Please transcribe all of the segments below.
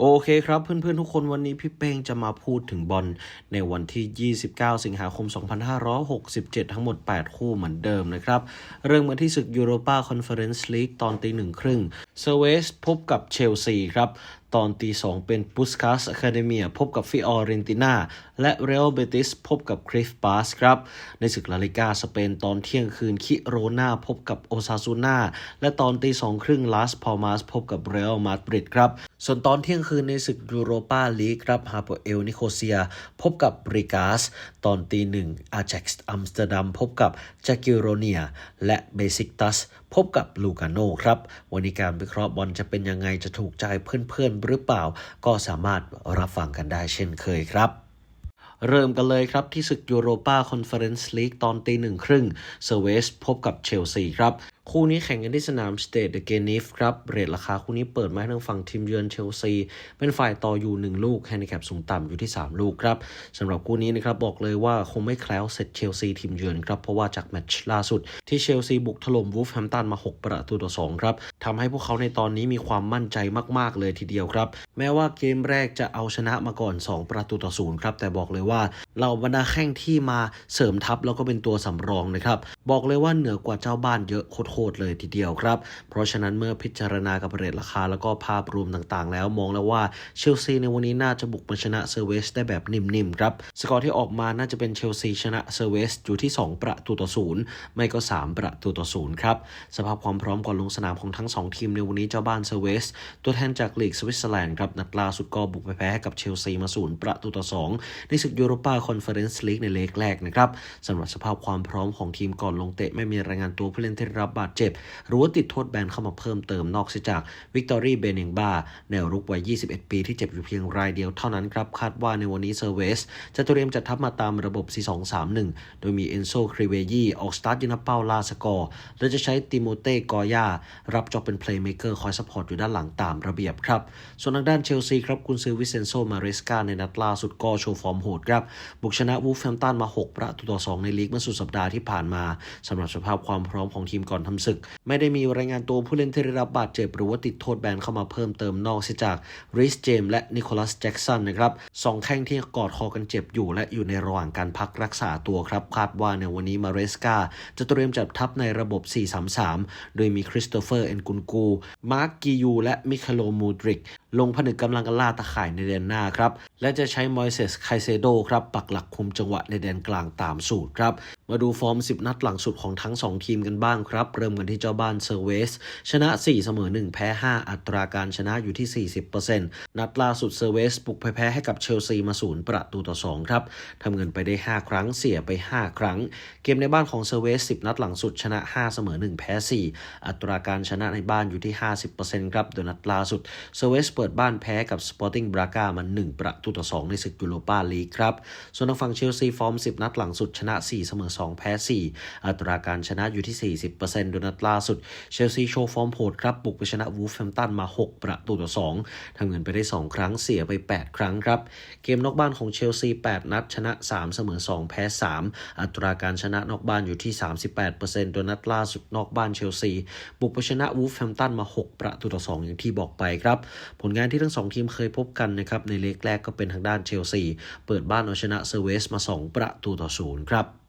โอเคครับเพื่อนๆ ทุกคนวันนี้พี่เป้งจะมาพูดถึงบอลในวันที่ 29 สิงหาคม 2567 ทั้งหมด 8 คู่เหมือนเดิมนะครับ เริ่มมาที่ศึกยูโรปาคอนเฟอเรนซ์ลีกตอนตีหนึ่งครึ่งเซเวสพบกับเชลซีครับ ตอนตีสองเป็นปุสคาสอะคาเดเมียพบกับฟิออเรนตินาและเรอัลเบติสพบกับคริฟบาสครับในศึกลาลิกาสเปนตอนเที่ยงคืนคิโรนาพบกับโอซาซูนาและตอนตีสองครึ่งลาสพอลมาสพบกับเรอัลมาดริดครับส่วนตอนเที่ยงคืนในศึกยูโรปาลีกครับฮาโปเอลนิโคเซีย พบกับบริกาส ตอนตีหนึ่งอาแจ็กซ์อัมสเตอร์ดัมพบกับจากิโรเนีย และเบซิกตัสพบกับลูกาโนครับ วันนี้การวิเคราะห์บอลจะเป็นยังไงจะถูกใจเพื่อนๆหรือเปล่า ก็สามารถรับฟังกันได้เช่นเคยครับ เริ่มกันเลยครับที่ศึกยูโรปาคอนเฟอเรนซ์ลีกตอนตีหนึ่งครึ่งเซเวสพบกับเชลซีครับ คู่นี้แข่งกันที่สนามสเตดเดเกนิฟครับ เรทราคาคู่นี้เปิดมาให้ทางฝั่งทีมเยือนเชลซี เป็นฝ่ายต่ออยู่ 1 ลูกแฮนดิแคปสูงต่ำอยู่ที่ 3 ลูกครับสำหรับคู่นี้นะครับบอกเลยว่าคงไม่แคล้วเสร็จเชลซีทีมเยือนครับ เพราะว่าจากแมตช์ล่าสุด ที่เชลซีบุกถล่มวูฟแฮมตันมา 6 ประตูต่อ2ครับทำให้พวกเขาในตอนนี้มีความมั่นใจมาก ๆ เลยทีเดียวครับ แม้ว่าเกมแรกจะเอาชนะมาก่อน 2 ประตูต่อศูนย์ครับแต่บอกเลยว่าเราบรรดาแข้งที่มาเสริมทัพแล้วก็เป็นตัวสำรองนะครับบอกเลยว่าเหนือกว่าเจ้าบ้านเยอะโคตรๆเลยทีเดียวครับ เพราะฉะนั้นเมื่อพิจารณากับเรทราคาแล้วก็ภาพรวมต่างๆ แล้วมองแล้วว่าเชลซีในวันนี้น่าจะบุกมาชนะเซอร์เวสได้แบบนิ่มๆครับสกอร์ที่ออกมาน่าจะเป็นเชลซีชนะเซอร์เวสอยู่ที่ 2 ประตูต่อศูนย์ไม่ก็ 3 ประตูต่อศูนย์ครับสภาพความพร้อมก่อนลงสนามของทั้ง 2 ทีมในวันนี้เจ้าบ้านเซอร์เวสตัวแทนจากลีกสวิตเซอร์แลนด์ครับนัดล่าสุดก็บุกไปแพ้ให้กับเชลซีมาศูนย์ประตูต่อสองในศึกยูโรปาคอนเฟอเรนซ์ลีกในเลกแรกนะครับสำหรับสภาพความพร้อมของทีมก่อนลงเตะไม่มีรายงานตัวผู้เล่นที่รับบาดเจ็บ หรือว่าติดโทษแบนเข้ามาเพิ่มเติมนอกเสียจากวิกตอรี่เบเนงบาแนวรุกวัย 21 ปีที่เจ็บอยู่เพียงรายเดียวเท่านั้นครับ คาดว่าในวันนี้เซอร์เวสจะเตรียมจัดทัพมาตามระบบ 4-2-3-1 โดยมีเอนโซคริเวยีออกสตาร์ทยูนาเป้าลาสกอร์ และจะใช้ติโมเต้กอยารับจอบเป็นเพลย์เมเกอร์คอยซัพพอร์ตอยู่ด้านหลังตามระเบียบครับ ส่วนทางด้านเชลซีครับกุนซือวิเซนโซมาเรสกาในนัดล่าสุดก็โชว์ฟอร์มโหดครับ บุกชนะวูฟแฮมตันมา 6 ประตูต่อ 2 ในลีกเมื่อสุดสัปดาห์ที่ผ่านมาสำหรับสภาพความพร้อมของทีมก่อนทำศึก ไม่ได้มีรายงานตัวผู้เล่นที่ได้รับบาดเจ็บหรือว่าติดโทษแบนเข้ามาเพิ่มเติมนอกเสียจากริสเจมและนิโคลัสแจ็กสันนะครับสองแข้งที่กอดคอกันเจ็บอยู่ และอยู่ในระหว่างการพักรักษาตัวครับคาดว่าในวันนี้มาเรสกาจะเตรียมจัดทัพในระบบ 4-3-3 โดยมีคริสโตเฟอร์เอนกุนกู มาร์กกิยู และมิคาโลมูดริก ลงผนึกกำลังกันล่าตะข่ายในแดนหน้าครับ และจะใช้มอยเซสไคเซโดครับ ปักหลักคุมจังหวะในแดนกลางตามสูตรครับ มาดูฟอร์ม 10 นัดหลังสุดของทั้ง 2 ทีมกันบ้างครับเริ่มกันที่เจ้าบ้านเซอร์เวสชนะ 4 เสมอ 1 แพ้ 5 อัตราการชนะอยู่ที่ 40%นัดล่าสุดเซอร์เวสบุกแพ้ให้กับเชลซีมาศูนย์ประตูต่อ 2 ครับทำเงินไปได้ 5 ครั้งเสียไป 5 ครั้ง เกมในบ้านของเซอร์เวส 10 นัดหลังสุดชนะ 5 เสมอ 1 แพ้ 4 อัตราการชนะในบ้านอยู่ที่ 50%ครับโดยนัดล่าสุดเซอร์เวสเปิดบ้านแพ้กับสปอร์ติ้งบรากามา1ประตูต่อ 2 ในศึกยูโรปาลีกครับส่วนทางฝั่งเชลซีฟอร์ม 10 นัดหลังสุดชนะ 4 เสมอ 2 แพ้ 4 อัตราการชนะอยู่ที่ 40%โดนัดล่าสุด เชลซีโชว์ฟอร์มโหดครับ บุกไปชนะวูฟแฮมตันมา 6 ประตูต่อ 2ทำเงินไปได้ 2 ครั้งเสียไป 8 ครั้งครับ เกมนอกบ้านของเชลซี 8 นัด ชนะ 3 เสมอ 2 แพ้ 3 อัตราการชนะนอกบ้านอยู่ที่ 38%โดยนัดล่าสุดนอกบ้านเชลซี บุกไปชนะวูฟแฮมตันมา 6 ประตูต่อ 2 อย่างที่บอกไปครับ ผลงานที่ทั้ง 2 ทีมเคยพบกันนะครับในเลกแรกก็เป็นทางด้านเชลซี เปิดบ้านเอาชนะเซเวสมา 2 ประตูต่อ 0 ครับ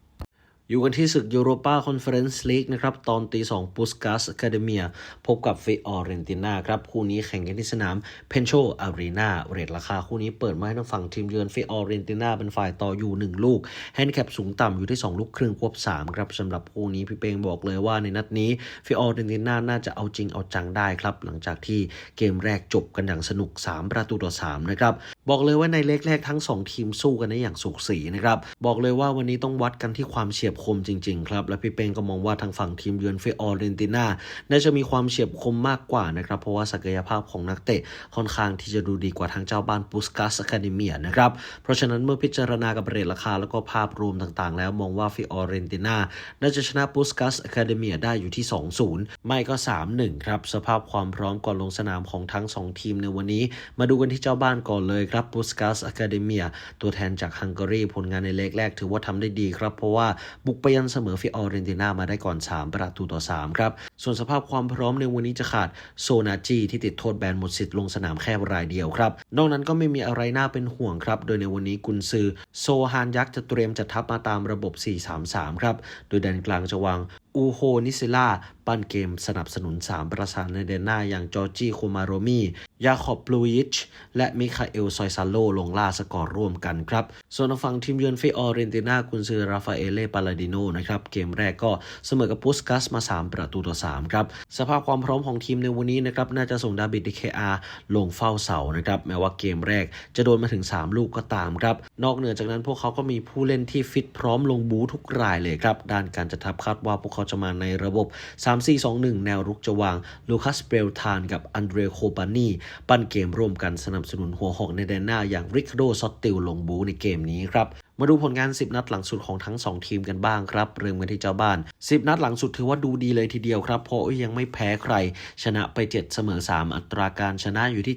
อยู่กันที่ศึกยูโรปาคอนเฟอเรนซ์ลีกนะครับ ตอนตีสองปุสกัสอะคาเดเมียพบกับเฟออเรนตินาครับ คู่นี้แข่งกันที่สนามเพนโชอารีนาเรทราคาคู่นี้เปิดมาให้ทางฝั่งทีมเยือนเฟออเรนตินาเป็นฝ่ายต่ออยู่ 1 ลูก แฮนด์แคปสูงต่ำอยู่ที่ 2 ลูกครึ่งควบ 3 ครับสำหรับคู่นี้พี่เปงบอกเลยว่าในนัดนี้เฟออเรนตินาน่าจะเอาจริงเอาจังได้ครับ หลังจากที่เกมแรกจบกันอย่างสนุก 3 ประตูต่อ3นะครับบอกเลยว่าในเล็กแรกทั้ง 2 ทีมสู้กันได้อย่างสุกสีนะครับบอกเลยว่าวันนี้ต้องวัดกันที่ความเฉียบบคมจริงๆครับ และพี่เป้งก็มองว่าทางฝั่งทีมเยือนเฟออเรนติน่าน่าจะมีความเฉียบคมมากกว่านะครับ เพราะว่าศักยภาพของนักเตะค่อนข้างที่จะดูดีกว่าทางเจ้าบ้านปุสกัสอะคาเดเมียนะครับ เพราะฉะนั้นเมื่อพิจารณากับเรทราคาแล้วก็ภาพรวมต่างๆ แล้วมองว่าฟิออเรนติน่าน่าจะชนะปุสกัสอะคาเดเมียได้อยู่ที่ 2-0 ไม่ก็ 3-1 ครับ สภาพความพร้อมก่อนลงสนามของทั้ง 2 ทีมในวันนี้ มาดูกันที่เจ้าบ้านก่อนเลยครับปุสกัสอะคาเดเมียตัวแทนจากฮังการีผลงานในเล็กแรกถือว่าทำได้ดีครับ เพราะว่าบุกไปยันเสมอฟิออเรนตินามาได้ก่อน 3 ประตูต่อ 3 ครับ ส่วนสภาพความพร้อมในวันนี้จะขาดโซนาจีที่ติดโทษแบนหมดสิทธิ์ลงสนามแค่รายเดียวครับ นอกนั้นก็ไม่มีอะไรน่าเป็นห่วงครับ โดยในวันนี้กุนซือโซฮานยักษ์จะเตรียมจัดทัพมาตามระบบ 4-3-3 ครับ โดยแดนกลางจะวาง อูโฮนิซิล่าปั้นเกมสนับสนุน 3 ประสานในเดนหน้าอย่างจอร์จีโคมาโรมียาคอบลูยิช และมิคาเอลซอยซาโลลงล่าสกอร์ร่วมกันครับ ส่วนทางฝั่งทีมเยือนฟิออเรนตินากุนซือราฟาเอเล่ปาลาดิโนนะครับ เกมแรกก็เสมอกับปุสกัสมา 3 ประตูต่อ 3 ครับ สภาพความพร้อมของทีมในวันนี้นะครับ น่าจะส่งดาบิดดิเคอาลงเฝ้าเสานะครับ แม้ว่าเกมแรกจะโดนมาถึง 3 ลูกก็ตามครับ นอกเหนือจากนั้นพวกเขาก็มีผู้เล่นที่ฟิตพร้อมลงบูทุกรายเลยครับด้านการจัดทัพคาดว่าพวกเขาจะมาในระบบ 3-4-2-1 แนวรุกจะวางลูคัสเบลทานกับอันเดรโคปานีปั้นเกมร่วมกันสนับสนุนหัวหอกในแดนหน้าอย่างริคาโดซอตติลลงบูในเกมนี้ครับ มาดูผลงาน 10 นัดหลังสุดของทั้ง 2 ทีมกันบ้างครับ เริ่มกันที่เจ้าบ้าน 10 นัดหลังสุดถือว่าดูดีเลยทีเดียวครับ เพราะยังไม่แพ้ใคร ชนะไป 7 เสมอ 3 อัตราการชนะอยู่ที่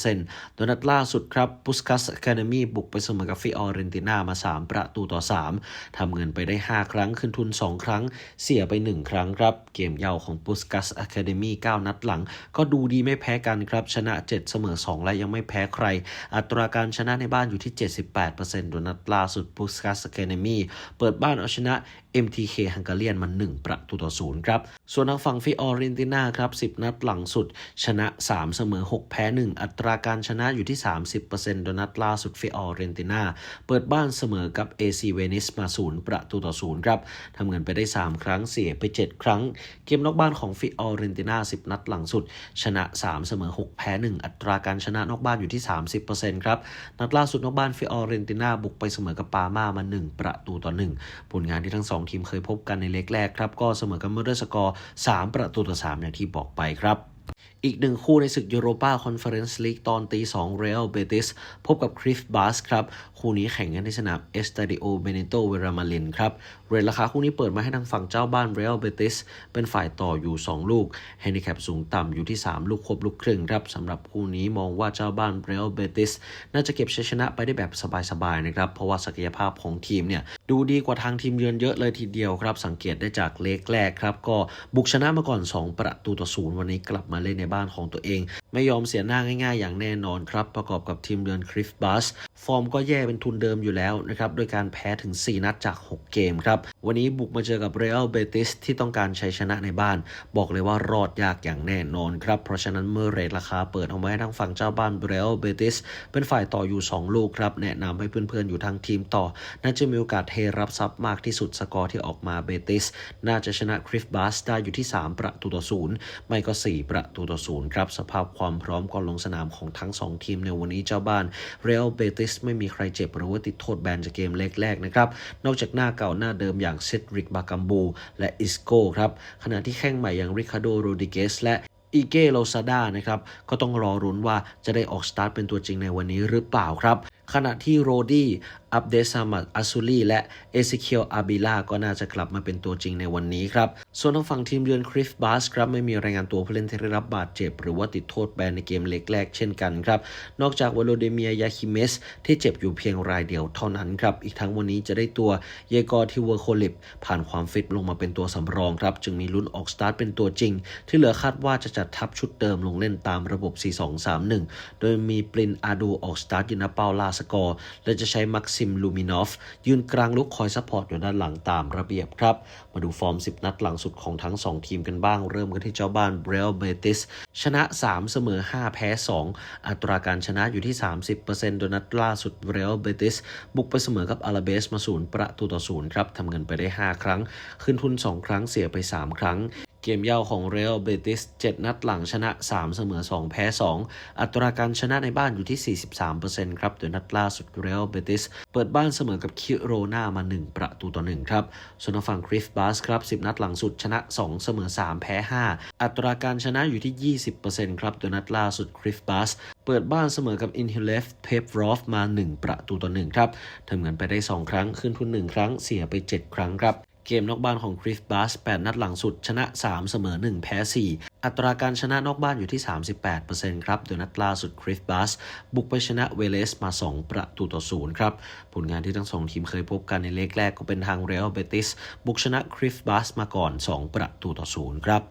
70%โดยนัดล่าสุดครับปุสกัสอะคาเมีบุกไปเสมอกับฟิออเรนตินามา 3 ประตูต่อ 3ทำเงินไปได้ 5 ครั้งขึ้นทุน 2 ครั้ง เสียไป 1 ครั้งครับ เกมเย่าของปุสกัสอะคาเมี9นัดหลัง ก็ดูดีไม่แพ้กันครับชนะ 7 เสมอ 2 และยังไม่แพ้ใคร อัตราการชนะในบ้านอยู่ที่ 78%โดยนัดล่าสุดปุสกัส a ค a มีเปิดบ้านเอาชนะ MTK ฮังการีนมา1ประตูต่อศูนย์ครับ ส่วนทางฝั่งฟิออเรนตินาครับ 10 นัดหลังสุด ชนะ 3 เสมอ 6 แพ้ 1 อัตราการชนะอยู่ที่ 30%โดยนัดล่าสุดฟิออเรนตินาเปิดบ้านเสมอกับ AC เวนิสมา0ประตูต่อศูนย์ครับทำเงินไปได้ 3 ครั้งเสียไป 7 ครั้ง เกมนอกบ้านของฟิออเรนตินา10 นัดหลังสุด ชนะ 3 เสมอ 6 แพ้ 1 อัตราการชนะนอกบ้านอยู่ที่ 30%ครับ นัดล่าสุดนอกบ้านฟิออเรนตินาบุกไปเสมอกับปาม่ามา 1 ประตูต่อ 1 ผลงานที่ทั้ง2 ทีมเคยพบกันในเล็กแรกครับ ก็เสมอกันเมื่อด้วยสกอร์ 3 ประตูต่อ 3 อย่างที่บอกไปครับ อีกหนึ่งคู่ในศึกยูโรปาคอนเฟอเรนซ์ลีกตอนตี2เรอัลเบติสพบกับคริฟบาสครับ คู่นี้แข่งกันที่สนามเอสตาดิโอเบเนโตเวรามาลินครับ เรทราคาคู่นี้เปิดมาให้ทางฝั่งเจ้าบ้านเรอัลเบติสเป็นฝ่ายต่ออยู่ 2 ลูกแฮนดิแคปสูงต่ำอยู่ที่ 3 ลูกครบลูกครึ่งครับสำหรับคู่นี้มองว่าเจ้าบ้านเรอัลเบติสน่าจะเก็บชัยชนะไปได้แบบสบายๆนะครับเพราะว่าศักยภาพของทีมเนี่ยดูดีกว่าทางทีมเยือนเยอะเลยทีเดียวครับสังเกตได้จากเลกแรกครับก็บุกชนะมาก่อน 2 ประตูต่อศูนย์วันนี้กลับมาเล่นในบ้านของตัวเอง ไม่ยอมเสียหน้าง่ายๆ อย่างแน่นอนครับ ประกอบกับทีมเยือนคริฟบัสฟอร์มก็แย่เป็นทุนเดิมอยู่แล้วนะครับโดยการแพ้ถึง 4 นัดจาก 6 เกมครับ วันนี้บุกมาเจอกับเรอัลเบติสที่ต้องการชัยชนะในบ้าน บอกเลยว่ารอดยากอย่างแน่นอนครับ เพราะฉะนั้นเมื่อเรทราคาเปิดเอาไว้ทางฝั่งเจ้าบ้านเรอัลเบติสเป็นฝ่ายต่ออยู่ 2 ลูกครับ แนะนำให้เพื่อนๆอยู่ทางทีมต่อ น่าจะมีโอกาสเทรับทรัพย์มากที่สุดสกอร์ที่ออกมาเบติสน่าจะชนะคริฟบัสได้อยู่ที่ 3 ประตูต่อศูนย์ไม่ก็ 4 ประตูต่อศูนย์ครับสภาพความพร้อมก่อนลงสนามของทั้ง 2 ทีมในวันนี้เจ้าบ้านเรอัลเบติสไม่มีใครเจ็บหรือว่าติดโทษแบนจากเกมเล็กแรกนะครับ นอกจากหน้าเก่าหน้าเดิมอย่างเซดริกบากัมบูและอิสโก้ครับขณะที่แข้งใหม่อย่างริคาโดโรดิเกสและอีเกโลซาดานะครับ ก็ต้องรอรุ้นว่าจะได้ออกสตาร์ทเป็นตัวจริงในวันนี้หรือเปล่าครับ ขณะที่โรดี้อับเดซามัดอัซูลีและเอซิเคียลอาบิลาก็น่าจะกลับมาเป็นตัวจริงในวันนี้ครับ ส่วนทางฝั่งทีมเยือนคริฟบาสครับไม่มีรายงานตัวผู้เล่นที่ได้รับบาดเจ็บ หรือว่าติดโทษแบนในเกมเล็กแรกเช่นกันครับ นอกจากวโลเดเมียยาคิเมสที่เจ็บอยู่เพียงรายเดียวเท่านั้นครับ อีกทั้งวันนี้จะได้ตัวเยกอร์ทิเวอร์โคลิปผ่านความฟิตลงมาเป็นตัวสำรองครับจึงมีลุ้นออกสตาร์ทเป็นตัวจริง ที่เหลือคาดว่าจะจัดทัพชุดเดิมลงเล่นตามระบบ 4-2-3-1 โดยมีปรินอาดูออกสตาร์ทยูนาเปาลาสกอร์ และจะใช้มักซิมลูมินอฟยืนกลางลุกคอยซัพพอร์ตอยู่ด้านหลังตามระเบียบครับ มาดูฟอร์ม 10 นัดหลังสุดของทั้ง 2 ทีมกันบ้าง เริ่มกันที่เจ้าบ้านเบรลเบติสชนะ 3 เสมอ 5 แพ้ 2 อัตราการชนะอยู่ที่ 30%โดยนัดล่าสุดเบรลเบติสบุกไปเสมอกับอาราเบสมาศูนย์ประตูต่อศูนย์ครับทำเงินไปได้ 5 ครั้ง ขึ้นทุน 2 ครั้งเสียไป 3 ครั้ง เกมเย่าของเรอัลเบติส 7 นัดหลังชนะ 3 เสมอ 2 แพ้ 2 อัตราการชนะในบ้านอยู่ที่ 43%ครับโดยนัดล่าสุดเรอัลเบติส เปิดบ้านเสมอกับคิโรนามา 1 ประตูต่อ 1 ครับ ส่วนทางฝั่งคริฟบาสครับ 10 นัดหลังสุดชนะ 2 เสมอ 3 แพ้ 5 อัตราการชนะอยู่ที่ 20%ครับโดยนัดล่าสุดคริฟบาส เปิดบ้านเสมอกับอินฮิเลฟเพปรอฟมา 1 ประตูต่อ 1 ครับทำเงินไปได้ 2 ครั้งขึ้นทุน 1 ครั้งเสียไป 7 ครั้งครับ เกมนอกบ้านของคริสบัส8นัดหลังสุดชนะ 3 เสมอ 1 แพ้ 4 อัตราการชนะนอกบ้านอยู่ที่ 38%ครับ โดยนัดล่าสุดคริสบัสบุกไปชนะเวเลสมา 2 ประตูต่อ0ครับ ผลงานที่ทั้งสองทีมเคยพบกันในเล็กแรกก็เป็นทางเรอัลเบติสบุกชนะคริสบัสมาก่อน 2 ประตูต่อ0ครับ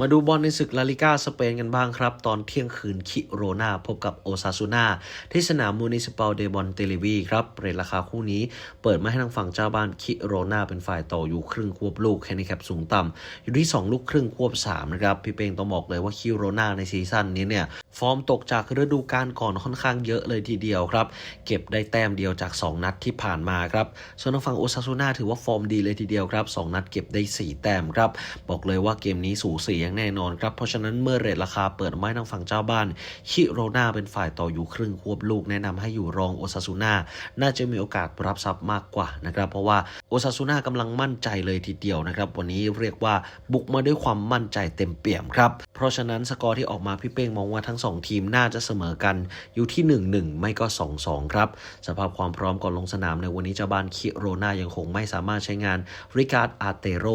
มาดูบอลในศึกลาลิก้าสเปนกันบ้างครับ ตอนเที่ยงคืนคิโรนาพบกับโอซาซูนาที่สนามมูนิสิปาลเดบอนเตลิวีครับเรทราคาคู่นี้เปิดมาให้ทางฝั่งเจ้าบ้านคิโรนาเป็นฝ่ายต่ออยู่ครึ่งควบลูกแฮนดิแคปสูงต่ำอยู่ที่ 2 ลูกครึ่งควบ 3 นะครับ พี่เป้งต้องบอกเลยว่าคิโรนาในซีซั่นนี้เนี่ย ฟอร์มตกจากฤดูกาลก่อนค่อนข้างเยอะเลยทีเดียวครับ เก็บได้แต้มเดียวจาก 2 นัดที่ผ่านมาครับส่วนทางฝั่งโอซาซูนาถือว่าฟอร์มดีเลยทีเดียวครับสองนัดเก็บได้ 4 แต้มครับบอกเลยว่าเกมนี้สูสีอย่างแน่นอนครับ เพราะฉะนั้นเมื่อเรทราคาเปิดไม้ทางฝั่งเจ้าบ้าน คิโรนาเป็นฝ่ายต่ออยู่ครึ่งควบลูกแนะนำให้อยู่รองโอซาซูนาน่าจะมีโอกาสรับทรัพย์มากกว่านะครับ เพราะว่าโอซาซูนากำลังมั่นใจเลยทีเดียวนะครับ วันนี้เรียกว่าบุกมาด้วยความมั่นใจเต็มเปี่ยมครับ เพราะฉะนั้นสกอร์ที่ออกมาพี่เป้งมองว่าทั้งสองทีมน่าจะเสมอกันอยู่ที่ 1-1 ไม่ก็ 2-2 ครับ สภาพความพร้อมก่อนลงสนามในวันนี้เจ้าบ้านคิโรนายังคงไม่สามารถใช้งานริการ์ดอาเตโร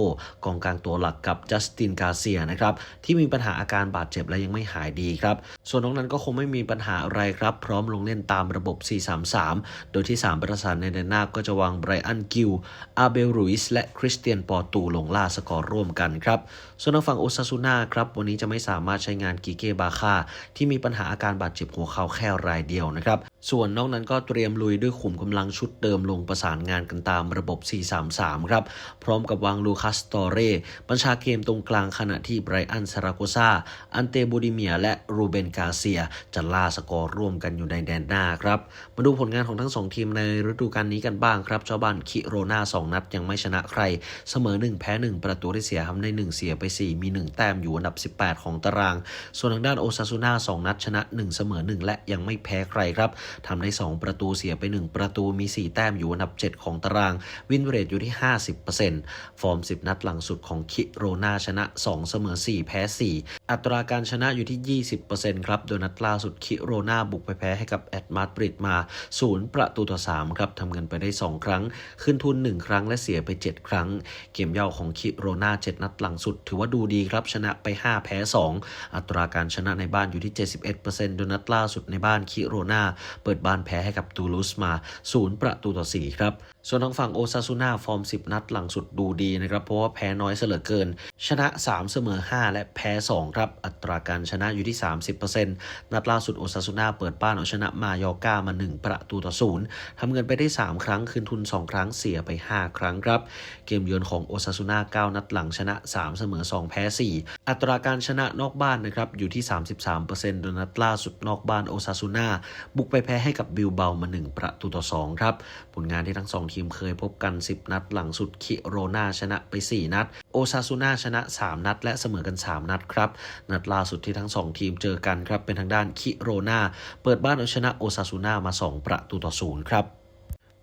กองกลางตัวหลักกับจัสตินกาเซียนะครับที่มีปัญหาอาการบาดเจ็บและยังไม่หายดีครับ ส่วนน้องนั้นก็คงไม่มีปัญหาอะไรครับ พร้อมลงเล่นตามระบบ 4-3-3 โดยที่ 3 ประสานในแดนหน้าก็จะวางไบรอันกิลอาเบลรุยส์และคริสเตียนปอตูลงล่าสกอร์ร่วมกันครับส่วนทางฝั่งโอซาซูนาครับวันนี้จะไม่สามารถใช้งานกิเกบาคาที่มีปัญหาอาการบาดเจ็บหัวเข่าแค่รายเดียวนะครับส่วนนอกนั้นก็เตรียมลุยด้วยขุมกำลังชุดเดิมลงประสานงานกันตามระบบ 4-3-3 ครับ พร้อมกับวางลูคัสตอเร่บัญชาเกมตรงกลางขณะที่ไบรอันซาราโกซาอันเตบูดิเมีย และรูเบนกาเซีย จะล่าสกอร์ร่วมกันอยู่ในแดนหน้าครับ มาดูผลงานของทั้งสองทีมในฤดูกาลนี้กันบ้างครับเจ้าบ้านคิโรนา2 นัดยังไม่ชนะใคร เสมอ 1 แพ้ 1 ประตูได้เสียทำได้1เสียไป4 มี 1 แต้มอยู่อันดับ 18 ของตาราง ส่วนทางด้านโอซาซูนา2นัดชนะ 1 เสมอ 1 และยังไม่แพ้ใครครับทำได้ 2 ประตูเสียไป 1 ประตูมี 4 แต้มอยู่อันดับ 7 ของตาราง วินเรทอยู่ที่ 50%ฟอร์ม 10 นัดหลังสุดของคิโรนาชนะ 2 เสมอ 4 แพ้ 4 อัตราการชนะอยู่ที่ 20%ครับ โดยนัดล่าสุดคิโรนาบุกไปแพ้ให้กับแอดมาดริดมา 0 ประตูต่อ 3 ครับทำเงินไปได้ 2 ครั้ง ขึ้นทุน 1 ครั้งและเสียไป 7 ครั้ง เกมเย่าของคิโรนา7 นัดหลังสุด ถือว่าดูดีครับ ชนะไป 5 แพ้ 2 อัตราการชนะในบ้านอยู่ที่ 71%โดยนัดล่าสุดในบ้านคิโรนาเปิดบ้านแพ้ให้กับตูลูสมา 0 ประตูต่อ 4 ครับ ส่วนทางฝั่งโอซาซูนาฟอร์ม 10 นัดหลังสุดดูดีนะครับ เพราะว่าแพ้น้อยเสลือเกิน ชนะ 3 เสมอ 5 และแพ้ 2 ครับ อัตราการชนะอยู่ที่ 30%นัดล่าสุดโอซาซูนาเปิดบ้านเอาชนะมายอก้ามา 1 ประตูต่อ0ทำเงินไปได้ 3 ครั้ง คืนทุน 2 ครั้งเสียไป 5 ครั้งครับ เกมเยือนของโอซาซูนา9นัดหลังชนะ 3 เสมอ 2 แพ้ 4 อัตราการชนะนอกบ้านนะครับอยู่ที่ 33%โดยนัดล่าสุดนอกบ้านโอซาซูนาบุกไปแพ้ให้กับบิลเบามา 1 ประตูต่อ2ครับผลงานที่ทั้ง2ทีมเคยพบกัน 10 นัดหลังสุดคิโรนาชนะไป 4 นัด โอซาซูนาชนะ 3 นัด และเสมอกัน 3 นัดครับ นัดล่าสุดที่ทั้ง 2 ทีมเจอกันครับ เป็นทางด้านคิโรนาเปิดบ้านเอาชนะโอซาซูนามา 2 ประตูต่อ0ครับ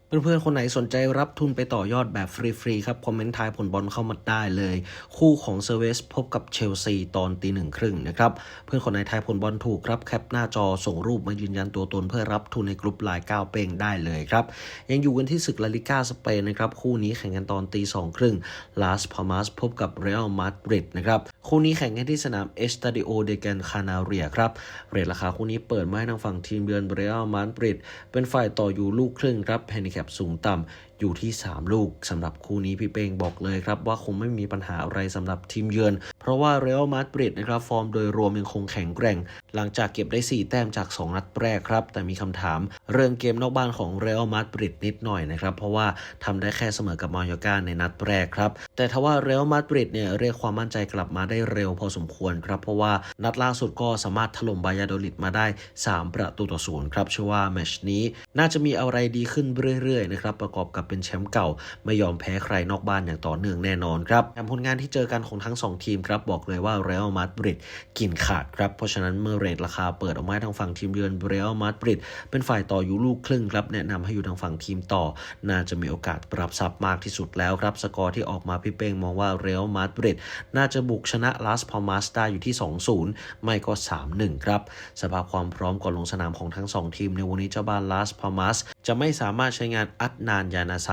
เพื่อนๆ คนไหนสนใจรับทุนไปต่อยอดแบบฟรีๆ ครับ คอมเมนต์ทายผลบอลเข้ามาได้เลย คู่ของเซเวสพบกับเชลซีตอนตีหนึ่งครึ่งนะครับ เพื่อนคนไหนทายผลบอลถูกครับ แคปหน้าจอส่งรูปมายืนยันตัวตนเพื่อรับทุนในกลุ่มลน์ก้าวเป้งได้เลยครับ ยังอยู่กันที่ศึกลาลิก้าสเปนนะครับ คู่นี้แข่งกันตอนตีสองครึ่งลาสพามาสพบกับเรอัลมาดริดนะครับคู่นี้แข่งกันที่สนามเอสตาดิโอเดแกนคานาเรียครับเรทราคาคู่นี้เปิดมาให้ทางฝั่งทีมเยือนเรอัลมาดริดเป็นฝ่ายต่ออยู่ลูกครึ่งครับแฮนดิแคปสูงต่ำอยู่ที่ 3 ลูกสำหรับคู่นี้พี่เป้งบอกเลยครับว่าคงไม่มีปัญหาอะไรสำหรับทีมเยือน เพราะว่าเรอัลมาดริดนะครับฟอร์มโดยรวมยังคงแข็งแกร่ง หลังจากเก็บได้ 4 แต้มจาก 2 นัดแรกครับ แต่มีคำถามเรื่องเกมนอกบ้านของเรอัลมาดริดนิดหน่อยนะครับ เพราะว่าทำได้แค่เสมอกับมายอร์กาในนัดแรกครับ แต่ทว่าเรอัลมาดริดเนี่ยเรียกความมั่นใจกลับมาได้เร็วพอสมควรครับ เพราะว่านัดล่าสุดก็สามารถถล่มบายาโดลิดมาได้ 3 ประตูต่อศูนย์ครับเชื่อว่าแมชนี้น่าจะมีอะไรดีขึ้นเรื่อยๆนะครับประกอบกับเป็นแชมป์เก่า ไม่ยอมแพ้ใครนอกบ้านอย่างต่อเนื่องแน่นอนครับแถมผลงานที่เจอกันของทั้ง 2 ทีมครับบอกเลยว่าเรอัลมาดริดกินขาดครับเพราะฉะนั้นเมื่อรทราคาเปิดออกมาให้ทางฝั่งทีมเยือนเรอัลมาดริดเป็นฝ่ายต่ออยู่ลูกครึ่งครับแนะนำให้อยู่ทางฝั่งทีมต่อ น่าจะมีโอกาสปรับซับมากที่สุดแล้วครับสกอร์ที่ออกมาพี่เป้งมองว่าเรอัลมาดริดน่าจะบุกชนะลาสพามาสได้อยู่ที่ 2-0 ไม่ก็ 3-1 ครับ สภาพความพร้อมก่อนลงสนามของทั้ง 2 ทีมในวันนี้เจ้าบ้านลาสพามาสจะไม่สามารถใช้งานอัดนานยานาไซ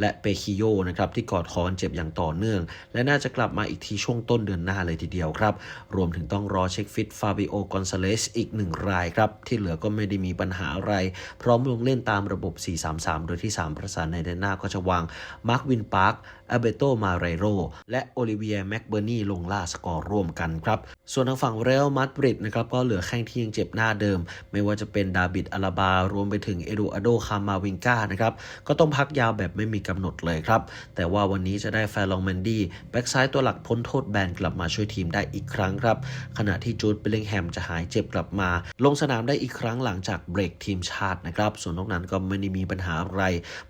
และเปคิโยนะครับที่กอดคอนเจ็บอย่างต่อเนื่อง และน่าจะกลับมาอีกทีช่วงต้นเดือนหน้าเลยทีเดียวครับ รวมถึงต้องรอเช็คฟิตฟาบิโอกอนซาเลสอีกหนึ่งรายครับ ที่เหลือก็ไม่ได้มีปัญหาอะไร พร้อมลงเล่นตามระบบ 4-3-3 โดยที่ 3 ประสานในเดนหน้าก็จะวางมาร์ควินปาร์ค อเบโตมาเรโรและโอลิเวียแม็กเบอร์นีลงล่าสกอร์ร่วมกันครับ ส่วนทางฝั่งเรอัลมาดริดนะครับก็เหลือแข้งที่ยังเจ็บหน้าเดิม ไม่ว่าจะเป็นดาบิดอาราบารวมไปถึงเอโดอาโดคามาวิงกานะครับก็ต้องพักยาวแบบไม่มีกำหนดเลยครับ แต่ว่าวันนี้จะได้แฟลองแมนดี้แบ็กซ้ายตัวหลักพ้นโทษแบนกลับมาช่วยทีมได้อีกครั้งครับ ขณะที่จูดเบลลิงแฮมจะหายเจ็บกลับมา ลงสนามได้อีกครั้งหลังจากเบรกทีมชาตินะครับส่วนนอกนั้นก็ไม่ได้มีปัญหาอะไร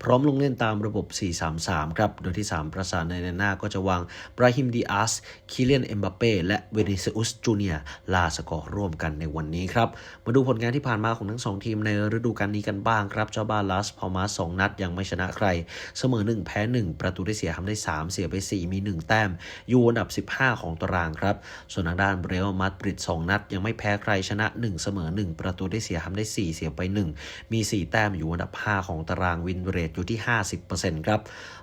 พร้อมลงเล่นตามระบบ 4-3-3 ครับโดยที่ 3ประสานในหน้าก็จะวางบราฮิมดีอาสคิเลียนเอ็มบัปเป้และเวนิซิอุสจูเนียลาสกอร์ร่วมกันในวันนี้ครับ มาดูผลงานที่ผ่านมาของทั้ง 2 ทีมในฤดูกาลนี้กันบ้างครับ เจ้าบ้านลาสพอมาสองนัดยังไม่ชนะใคร เสมอ 1 แพ้ 1 ประตูได้เสียทำได้ 3 เสียไป 4 มี 1 แต้ม อยู่อันดับ 15 ของตารางครับ ส่วนทางด้านเรอัลมาดริด2นัด ยังไม่แพ้ใครชนะ 1 เสมอ 1 ประตูได้เสียทำได้ 4 เสียไป 1 มี 4 แต้มอยู่อันดับ 5 ของตารางวินเรทอยู่ที่ 50%ครับ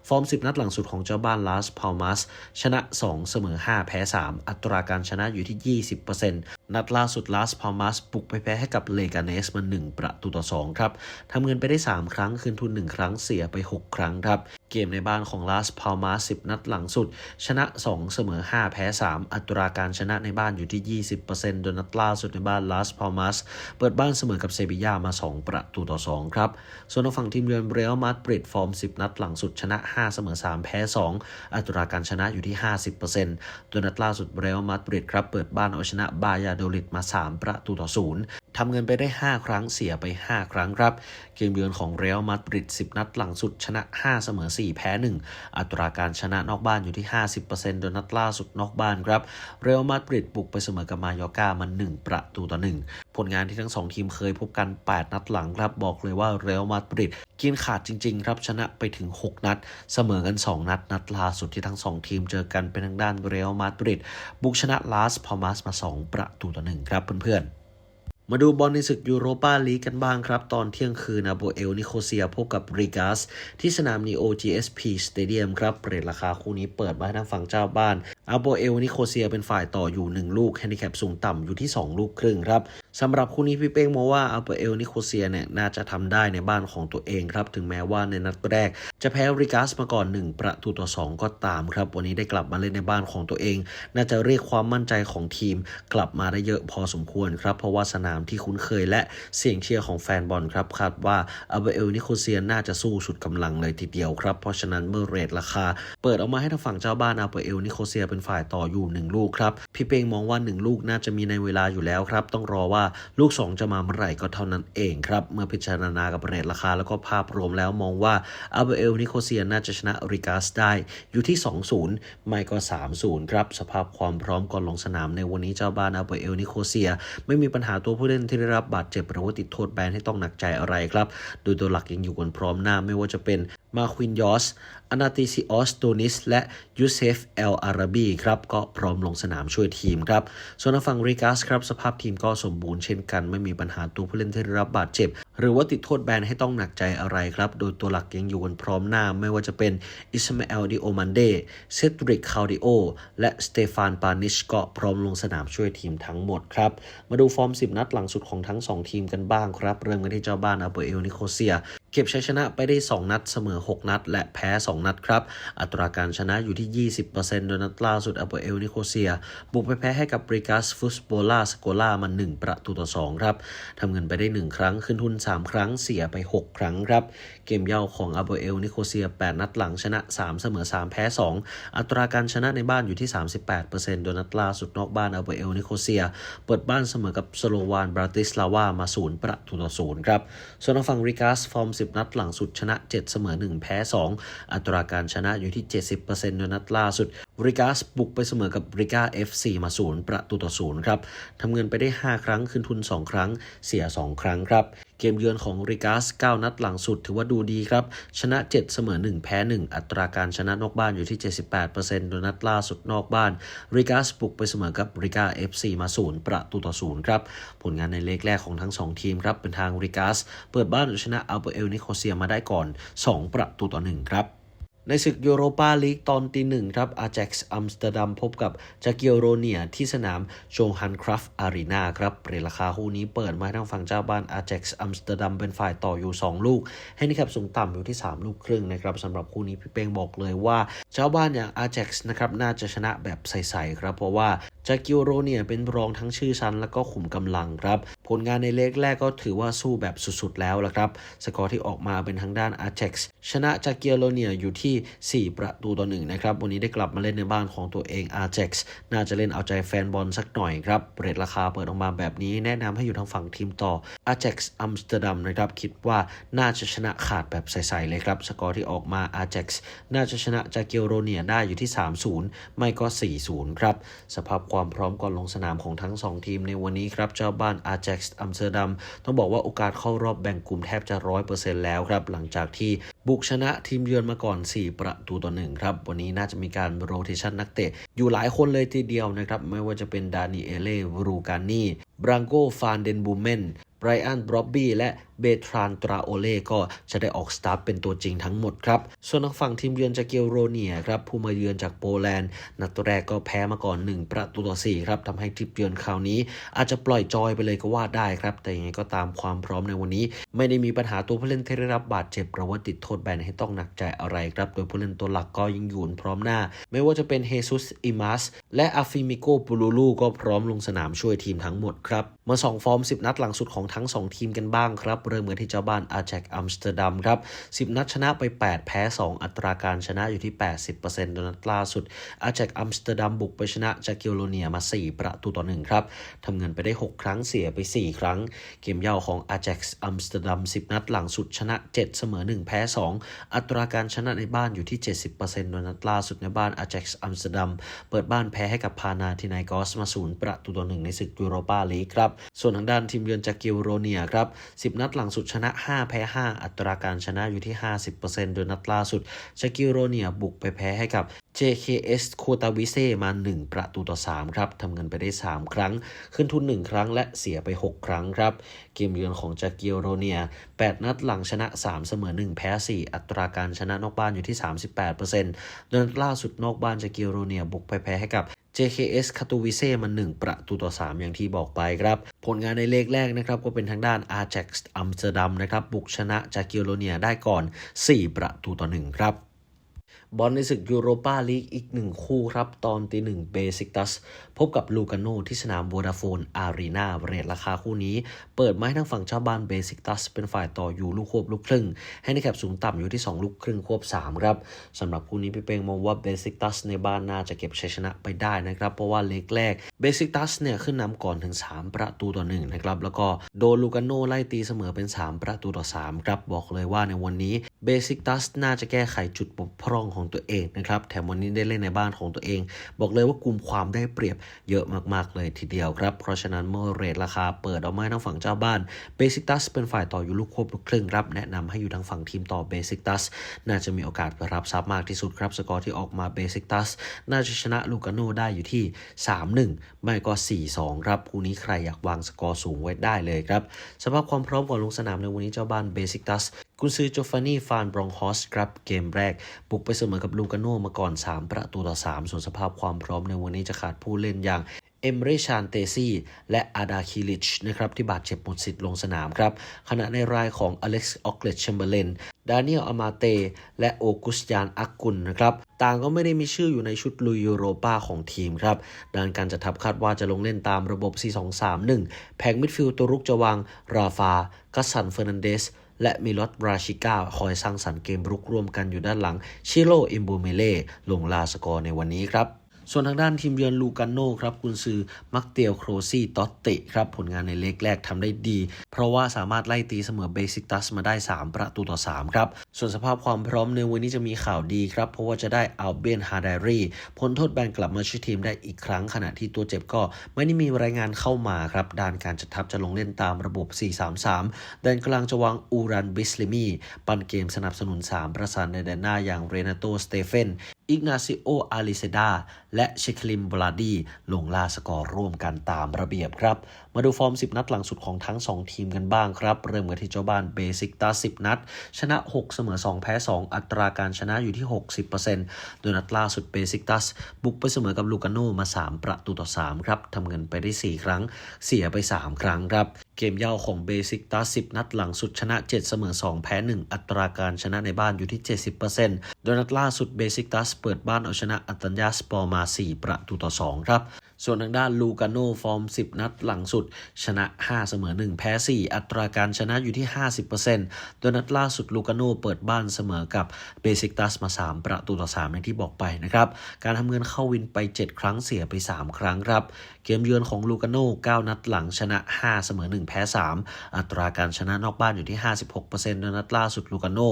ฟอร์ม 10 นัดหลังสุดของเจ้าบ้านลาสพาลมัสชนะ 2 เสมอ 5 แพ้ 3 อัตราการชนะอยู่ที่ 20%นัดล่าสุดลาสพาลมัสบุกไปแพ้ให้กับเลกาเนสมา1ประตูต่อ 2 ครับทำเงินไปได้ 3 ครั้ง คืนทุน 1 ครั้งเสียไป 6 ครั้งครับเกมในบ้านของลาสพาลมัส10 นัดหลังสุด ชนะ 2 เสมอ 5 แพ้ 3 อัตราการชนะในบ้านอยู่ที่ 20%โดยนัดล่าสุดในบ้านลาสพาลมัสเปิดบ้านเสมอกับเซบียามา 2 ประตูต่อ 2 ครับ ส่วนทางฝั่งทีมเยือนเรอัลมาดริดฟอร์ม 10 นัดหลังสุดชนะ5 5 เสมอ 3 แพ้ 2 อัตราการชนะอยู่ที่ 50%โดยนัดล่าสุดเรอัลมาดริดครับ เปิดบ้านเอาชนะบายาโดลิดมา 3 ประตูต่อ 0ทำเงินไปได้ 5 ครั้งเสียไป 5 ครั้งครับ เกมเยือนของเรอัลมาดริด 10 นัดหลังสุดชนะ 5 เสมอ 4 แพ้ 1 อัตราการชนะนอกบ้านอยู่ที่ 50%โดยนัดล่าสุดนอกบ้านครับ เรอัลมาดริดบุกไปเสมอกับมายอร์กามา1ประตูต่อ 1 ผลงานที่ทั้ง 2 ทีมเคยพบกัน 8 นัดหลังครับ บอกเลยว่าเรอัลมาดริด กินขาดจริง ๆ ครับชนะไปถึง 6 นัด เสมอกัน 2 นัด นัดล่าสุดที่ทั้ง 2 ทีมเจอกันเป็นทางด้านเรอัลมาดริดบุกชนะลาสพามัสมา 2 ประตูต่อ1ครับเพื่อนๆมาดูบอลในศึกยูโรปาลีกกันบ้างครับ ตอนเที่ยงคืนอาโบเอลนิโคเซียพบกับริกาส ที่สนามนีโอ GSP Stadium ครับเรทราคาคู่นี้เปิดมาให้ทางฝั่งเจ้าบ้านอาโบเอลนิโคเซียเป็นฝ่ายต่ออยู่ 1 ลูกแฮนดิแคปสูงต่ำอยู่ที่ 2 ลูกครึ่งครับ สำหรับคู่นี้พี่เป้งมองว่าอาโบเอลนิโคเซียเนี่ยน่าจะทำได้ในบ้านของตัวเองครับ ถึงแม้ว่าในนัดแรก จะแพ้ริกาสมาก่อน 1 ประตูต่อ 2 ก็ตามครับ วันนี้ได้กลับมาเล่นในบ้านของตัวเอง น่าจะเรียกความมั่นใจของทีม กลับมาได้เยอะพอสมควรครับ เพราะว่าสนามที่คุ้นเคยและเสียงเชียร์ของแฟนบอลครับคาดว่าอาเบเอลนิโคเซียน่าจะสู้สุดกำลังเลยทีเดียวครับเพราะฉะนั้นเมื่อเรทราคา เปิดออกมาให้ทางฝั่งเจ้าบ้านอาเบเอลนิโคเซียเป็นฝ่ายต่ออยู่ 1 ลูกครับพี่เป้งมองว่า 1 ลูกน่าจะมีในเวลาอยู่แล้วครับต้องรอว่าลูก 2 จะมาเมื่อไหร่ก็เท่านั้นเองครับ เมื่อพิจารณากับเรทราคาแล้วก็ภาพรวมแล้วมองว่าอาเบเอลนิโคเซียน่าจะชนะริกาสได้อยู่ที่ 2-0 ไม่ก็ 3-0 ครับ สภาพความพร้อมก่อนลงสนามในวันนี้เจ้าบ้านอาเบเอลนิโคเซีย ไม่มีปัญหาตัวผู้เล่นที่ได้รับบาดเจ็บหรือว่าติดโทษแบนให้ต้องหนักใจอะไรครับ โดยตัวหลักยังอยู่กันพร้อมหน้าไม่ว่าจะเป็น มาควินยอสอนาติซิออสโตนิส และยูเซฟเอลอาราบีครับก็พร้อมลงสนามช่วยทีมครับ ส่วนฝั่งริกัสครับ สภาพทีมก็สมบูรณ์เช่นกัน ไม่มีปัญหาตัวผู้เล่นที่ได้รับบาดเจ็บ หรือว่าติดโทษแบนให้ต้องหนักใจอะไรครับ โดยตัวหลักยังอยู่กันพร้อมหน้า ไม่ว่าจะเป็นอิสมาเอลดิโอมันเดเซตริกคาริโอและสเตฟานปานิชก็พร้อมลงสนามช่วยทีมทั้งหมดครับ มาดูฟอร์ม 10 นัดหลังสุดของทั้ง 2 ทีมกันบ้างครับ เริ่มกันที่เจ้าบ้านอาเบเอลนิโคเซีย ก็บชัยชนะไปได้ 2 นัดเสมอ 6 นัด และแพ้ 2 นัดครับ อัตราการชนะอยู่ที่ 20%โดยนัดล่าสุดอาเบเอลนิโคเซีย บุกไปแพ้ให้กับบริกัสฟุสโบลาสโกลามา 1 ประตูต่อ 2 ครับทำเงินไปได้ 1 ครั้งขึ้นทุน 3 ครั้งเสียไป 6 ครั้งครับ เกมเย่าของอาเบเอลนิโคเซีย 8 นัดหลังชนะ 3 เสมอ 3 แพ้ 2 อัตราการชนะในบ้านอยู่ที่ 38%โดยนัดล่าสุดนอกบ้านอาเบเอลนิโคเซีย เปิดบ้านเสมอกับสโลวานบราติสลาวามา 0 ประตูต่อ 0 ครับ ส่วนทางฝั่งริกัสฟอร์ม10 10 นัดหลังสุดชนะ 7 เสมอ 1 แพ้ 2 อัตราการชนะอยู่ที่ 70%ในนัดล่าสุด ริกาสบุกไปเสมอกับริกา FC มาศูนย์ประตูต่อศูนย์ครับทำเงินไปได้ 5 ครั้ง คืนทุน 2 ครั้ง เสีย 2 ครั้งครับ เกมเยือนของริกาส 9 นัดหลังสุดถือว่าดูดีครับ ชนะ 7 เสมอ 1 แพ้ 1 อัตราการชนะนอกบ้านอยู่ที่ 78%โดยนัดล่าสุดนอกบ้าน ริกาสบุกไปเสมอกับริกา FC มาศูนย์ประตูต่อศูนย์ครับ ผลงานในเลกแรกของทั้ง 2 ทีมครับเป็นทางริกาส เปิดบ้านเอาชนะอัลเบเอลนิโคเซียมาได้ก่อน 2 ประตูต่อ1ครับ ในศึกยูโรปาลีกตอนตีหนึ่งครับอา a x กอัมสเตอร์ดัมพบกับจากเกียโรเนียที่สนามโจฮันคราฟอารีนาครับเรราคาคู่นี้เปิดมาให้ทางฝั่งเจ้าบ้านอา a x กอัมสเตอร์ดัมเป็นฝ่ายต่ออยู่ 2 ลูก ให้นี่ครับสูงต่ำอยู่ที่ 3 ลูกครึ่งนะครับสำหรับคู่นี้พี่เป้งบอกเลยว่าเจ้าบ้านอย่างอา a x กนะครับน่าจะชนะแบบใสๆครับเพราะว่าจากกิโรเนียเป็นรองทั้งชื่อชั้นแล้วก็ขุมกำลังครับ ผลงานในเลกแรกก็ถือว่าสู้แบบสุดๆแล้วละครับ สกอร์ที่ออกมาเป็นทางด้านอาร์เจ็กซ์ชนะจากกิโรเนียอยู่ที่4 ประตูต่อหนึ่งนะครับ วันนี้ได้กลับมาเล่นในบ้านของตัวเองอาร์เจ็กซ์น่าจะเล่นเอาใจแฟนบอลสักหน่อยครับ เรทราคาเปิดออกมาแบบนี้แนะนำให้อยู่ทางฝั่งทีมต่ออาร์เจ็กซ์อัมสเตอร์ดัมนะครับ คิดว่าน่าจะชนะขาดแบบใสๆเลยครับ สกอร์ที่ออกมาอาร์เจ็กซ์น่าจะชนะจากกิโรเนียได้อยู่ที่ 3-0 ไม่ก็ 4-0 ครับ สภาพความพร้อมก่อนลงสนามของทั้ง 2 ทีมในวันนี้ครับ เจ้าบ้านอา j a x อัมสเตอร์ดัมต้องบอกว่าโอกาสเข้ารอบแบ่งกลุ่มแทบจะ 100%แล้วครับ หลังจากที่บุกชนะทีมเยือนมาก่อน 4ประตูต่อหนึ่งครับ วันนี้น่าจะมีการโรเทชันนักเตะ อยู่หลายคนเลยทีเดียวนะครับ ไม่ว่าจะเป็นดานิเอเล่ รูกานี บรังโกฟานเดนบูเมนไบรอันบรอบบี้และเบทรานตราโอเล่ก็จะได้ออกสตาร์ทเป็นตัวจริงทั้งหมดครับ ส่วนทางฝั่งทีมเยือนจากเกลโรเนียครับ ผู้มาเยือนจากโปแลนด์ นัดแรกก็แพ้มาก่อน 1 ประตูต่อ4ครับทำให้ทริปเยือนคราวนี้ อาจจะปล่อยจอยไปเลยก็ว่าได้ครับ แต่ยังไงก็ตามความพร้อมในวันนี้ ไม่ได้มีปัญหาตัวผู้เล่นที่ได้รับบาดเจ็บหรือว่าติดโทษแบนให้ต้องหนักใจอะไรครับ โดยผู้เล่นตัวหลักก็ยังอยู่พร้อมหน้า ไม่ว่าจะเป็นเฮซุสอิมัสและอาฟิมิโกปูลูลูก็พร้อมลงสนามช่วยทีมทั้งหมดครับ มาสองฟอร์ม 10 นัดหลังสุดของทั้ง 2 ทีมกันบ้างครับ เริ่มกันที่เจ้าบ้านอาแจกอัมสเตอร์ดัมครับ 10 นัดชนะไป 8 แพ้ 2 อัตราการชนะอยู่ที่ 80%โดยนัดล่าสุดอาแจกอัมสเตอร์ดัมบุกไปชนะจากกิโลเนียมา 4 ประตูต่อ 1 ครับทำเงินไปได้ 6 ครั้งเสียไป 4 ครั้ง เกมเย่าของอาแจกอัมสเตอร์ดัม 10 นัดหลังสุดชนะ 7 เสมอ 1 แพ้ 2 อัตราการชนะในบ้านอยู่ที่ 70%โดยนัดล่าสุดในบ้านอาแจกอัมสเตอร์ดัมเปิดบ้านแพ้ให้กับพานาทินายกอสมาศูนย์ประตูต่อ 1 ในศึกยูโรปาลีกครับ ส่วนทางด้านทีมเยือนจากกิโรเนียครับ 10 นัดหลังสุดชนะ 5 แพ้ 5 อัตราการชนะอยู่ที่ 50%โดยนัดล่าสุดชากิโรเนียบุกไปแพ้ให้กับ JKS โคตาวิเซมา 1 ประตูต่อ 3 ครับทำเงินไปได้ 3 ครั้ง ขึ้นทุน 1 ครั้งและเสียไป 6 ครั้งครับ เกมเยือนของจากิโรเนีย 8 นัดหลังชนะ 3 เสมอ 1 แพ้ 4 อัตราการชนะนอกบ้านอยู่ที่ 38%โดยนัดล่าสุดนอกบ้านจากิโรเนียบุกไปแพ้ให้กับ JKS คาตูวิเซ่มา1 ประตูต่อ 3 อย่างที่บอกไปครับ ผลงานในเลขแรกนะครับก็เป็นทางด้าน Ajax อัมสเตอร์ดัมนะครับบุกชนะจากกิโลเนียได้ก่อน 4 ประตูต่อ 1 ครับ บอลในศึกยูโรปาลีกอีกหนึ่งคู่ครับ ตอนตีหนึ่งเบซิกตัส พบกับลูกาโนที่สนามโวดาโฟนอารีนาเรทราคาคู่นี้ เปิดมาให้ทั้งฝั่งชาวบ้านเบสิกตัสเป็นฝ่ายต่ออยู่ลูกควบลูกครึ่ง ให้ในแคปสูงต่ำอยู่ที่ 2 ลูกครึ่งควบ 3 ครับสำหรับคู่นี้พี่เป้งมองว่าเบสิกตัสในบ้านน่าจะเก็บชัยชนะไปได้นะครับ เพราะว่าเล็กแรกเบสิกตัสเนี่ยขึ้นนำก่อนถึง 3 ประตูต่อ1นะครับแล้วก็โดนลูกาโนไล่ตีเสมอเป็น 3 ประตูต่อ3ครับบอกเลยว่าในวันนี้เบสิกตัสน่าจะแก้ไขจุดบกพร่องของตัวเองนะครับแถมวันนี้ได้เล่นในบ้านของตัวเอง บอกเลยว่ากลุ่มความได้เปรียบเยอะมากๆเลยทีเดียวครับ เพราะฉะนั้นเมื่อเรทราคาเปิดเอาไม้ทั้งฝั่งเจ้าบ้านเบสิกตัสเป็นฝ่ายต่ออยู่ลูกควบลูกครึ่งครับ แนะนำให้อยู่ทางฝั่งทีมต่อเบสิกตัสน่าจะมีโอกาสรับทรัพย์มากที่สุดครับ สกอร์ที่ออกมาเบสิกตัสน่าจะชนะลูกาโนได้อยู่ที่ 3-1 ไม่ก็ 4-2 ครับคู่นี้ใครอยากวางสกอร์สูงไว้ได้เลยครับสภาพความพร้อมก่อนลงสนามในวันนี้เจ้าบ้านเบสิกตัส กุนซือโจฟานี่ฟานบรองฮอสครับเกมแรก บุกไปเสมอกับลูกาโนมาก่อน 3 ประตูต่อ 3 ส่วนสภาพความพร้อมในวันนี้จะขาดผู้เล่นอย่างเอมเรชานเตซี่และอาดาคิลิชนะครับที่บาดเจ็บหมดสิทธิ์ลงสนามครับ ขณะในรายของอเล็กซ์ออกเลตแชมเบอร์เลนดานิเอลอามาเต และโอกุสยานอักกุลนะครับ ต่างก็ไม่ได้มีชื่ออยู่ในชุดลุยยูโรปาของทีมครับด้านการจัดทัพคาดว่าจะลงเล่นตามระบบ 4-2-3-1 แผงมิดฟิลด์ตัวรุกจะวางราฟากัสซันเฟอร์นันเดส และมิลอตราชิก้าคอยสร้างสรรค์เกมรุกร่วมกันอยู่ด้านหลัง ชิโรอิมบูเมเล่ลงลาสกอร์ในวันนี้ครับ ส่วนทางด้านทีมเยือนลูกานโนครับกุนซือมักเตียวโครซี่ตอตติครับผลงานในเล็กแรกทำได้ดี เพราะว่าสามารถไล่ตีเสมอเบสิกตัสมาได้ 3 ประตูต่อ 3 ครับ ส่วนสภาพความพร้อมในวันนี้จะมีข่าวดีครับ เพราะว่าจะได้อัลเบนฮาร์ดรีพ้นโทษแบนกลับมาช่วยทีมได้อีกครั้งขณะที่ตัวเจ็บก็ไม่ได้มีรายงานเข้ามาครับด้านการจัดทัพจะลงเล่นตามระบบ 4-3-3แดนกลางจะวางอูรันบิสลิมีปันเกมสนับสนุน 3 ประสานในแดนหน้าอย่างเรนาโตสเตเฟนอิกนาซิโออาลิเซดาและเชคลิมบลาดีลงล่าสกอร์ร่วมกันตามระเบียบครับ มาดูฟอร์ม 10 นัดหลังสุดของทั้ง 2 ทีมกันบ้างครับ เริ่มกันที่เจ้าบ้านเบสิกตา 10 นัด ชนะ 6 เสมอ 2 แพ้ 2 อัตราการชนะอยู่ที่ 60%โดยนัดล่าสุดเบสิกตัสบุกไปเสมอกับลูกาโนมา 3 ประตูต่อ 3 ครับทำเงินไปได้ 4 ครั้ง เสียไป 3 ครั้งครับ เกมเย่าของเบสิกตัส10นัดหลังสุดชนะ 7 เสมอ 2 แพ้ 1 อัตราการชนะในบ้านอยู่ที่ 70%โดยนัดล่าสุดเบสิกตัสเปิดบ้านเอาชนะอัตัญญาสปอร์มา 4 ประตูต่อ 2 ครับ ส่วนทางด้านลูกาโนฟอร์ม 10 นัดหลังสุด ชนะ 5 เสมอ 1 แพ้ 4 อัตราการชนะอยู่ที่ 50%โดยนัดล่าสุดลูกาโนเปิดบ้านเสมอกับเบสิกตัสมา 3 ประตูต่อ 3 อย่างที่บอกไปนะครับ การทำเงินเข้าวินไป 7 ครั้งเสียไป 3 ครั้งครับ เกมเยือนของลูกาโน่9นัดหลังชนะ 5 เสมอ 1 แพ้ 3 อัตราการชนะนอกบ้านอยู่ที่ 56%โดยนัดล่าสุดลูกาโน่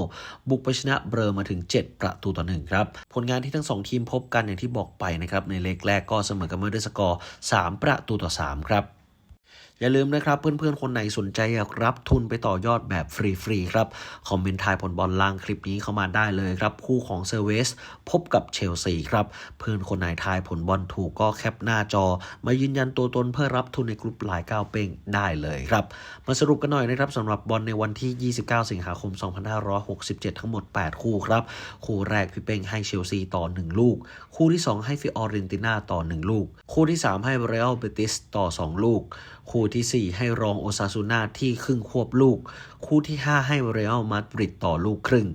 บุกไปชนะเบรอมาถึง 7 ประตูต่อ 1 ครับ ผลงานที่ทั้ง 2 ทีมพบกันอย่างที่บอกไปนะครับ ในเล็กแรกก็เสมอกันมาด้วยสกอร์ 3 ประตูต่อ 3 ครับอย่าลืมนะครับเพื่อนๆ คนไหนสนใจอยากรับทุนไปต่อยอดแบบฟรีๆครับ คอมเมนต์ทายผลบอลล่างคลิปนี้เข้ามาได้เลยครับ คู่ของเซเวสพบกับเชลซีครับ เพื่อนคนไหนทายผลบอลถูกก็แคปหน้าจอ มายืนยันตัวตนเพื่อรับทุนในกลุ่มหลายก้าวเป้งได้เลยครับ มาสรุปกันหน่อยนะครับสำหรับบอลในวันที่ 29 สิงหาคม 2567 ทั้งหมด 8 คู่ครับ คู่แรกพี่เป้งให้เชลซีต่อ 1 ลูก คู่ที่ 2 ให้ฟิออเรนติน่าต่อ 1 ลูก คู่ที่ 3 ให้เรอัลเบติสต่อ 2 ลูก คู่ทีสี่ 4 ให้รองโอซาซูนาที่ครึ่งควบลูก คู่ที่ 5 ให้เรอัลมาดริดต่อลูกครึ่ง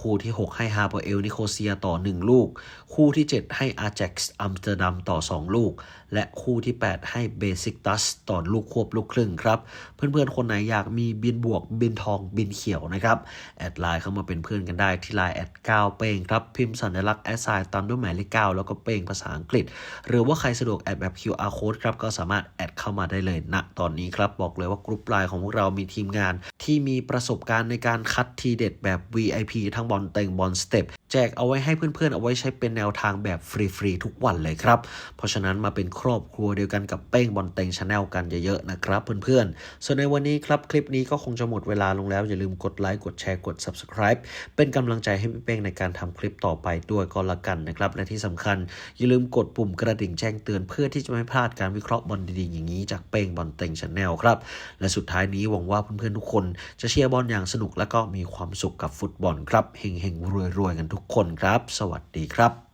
คู่ที่ 6 ให้ฮาเปเอลนิโคเซียต่อ 1 ลูกคู่ที่ 7 ให้อา j จ x ซ์อัมสเตอร์ดัมต่อ 2 ลูก และคู่ที่ 8 ให้เบสิกตัสต่อลูกควบลูกครึ่งครับ เพื่อนๆ คนไหนอยากมีบินบวก บินทองบินเขียวนะครับ แอดไลน์เข้ามาเป็นเพื่อนกันได้ที่ไลน์แอด9เป้งครับ พิมพ์สัญลักษณ์แอดไซน์ตามด้วยหมายเลข9แล้วก็เป้งภาษาอังกฤษ หรือว่าใครสะดวกแอดแบบ QR code ครับก็สามารถแอดเข้ามาได้เลยณตอนนี้ครับบอกเลยว่ากรุ๊ปไลน์ของพวกเรามีทีมงาน ที่มีประสบการณ์ในการคัดทีเด็ดแบบ VIP ทั้งบอลเต็งบอลสเต็ปแจกเอาไว้ให้เพื่อนๆเอาไว้ใช้เป็นแนวทางแบบฟรีๆทุกวันเลยครับ เพราะฉะนั้นมาเป็นครอบครัวเดียวกันกับเป้งบอลเต็งชาแนลกันเยอะๆนะครับเพื่อนๆ ส่วนในวันนี้ครับคลิปนี้ก็คงจะหมดเวลาลงแล้ว อย่าลืมกดไลค์กดแชร์กด subscribe เป็นกำลังใจให้พี่เป้งในการทำคลิปต่อไปด้วยก็แล้วกันนะครับและที่สำคัญอย่าลืมกดปุ่มกระดิ่งแจ้งเตือนเพื่อที่จะไม่พลาดการวิเคราะห์บอลดีๆอย่างนี้จากเป้งบอลเต็งชาแนลครับและสุดท้ายนี้หวังว่าเพื่อนๆทุกคนจะเชียร์บอลอย่างสนุกและก็มีความสุขกับฟุตบอลครับเฮงๆรวยๆกันทุกคนครับ สวัสดีครับ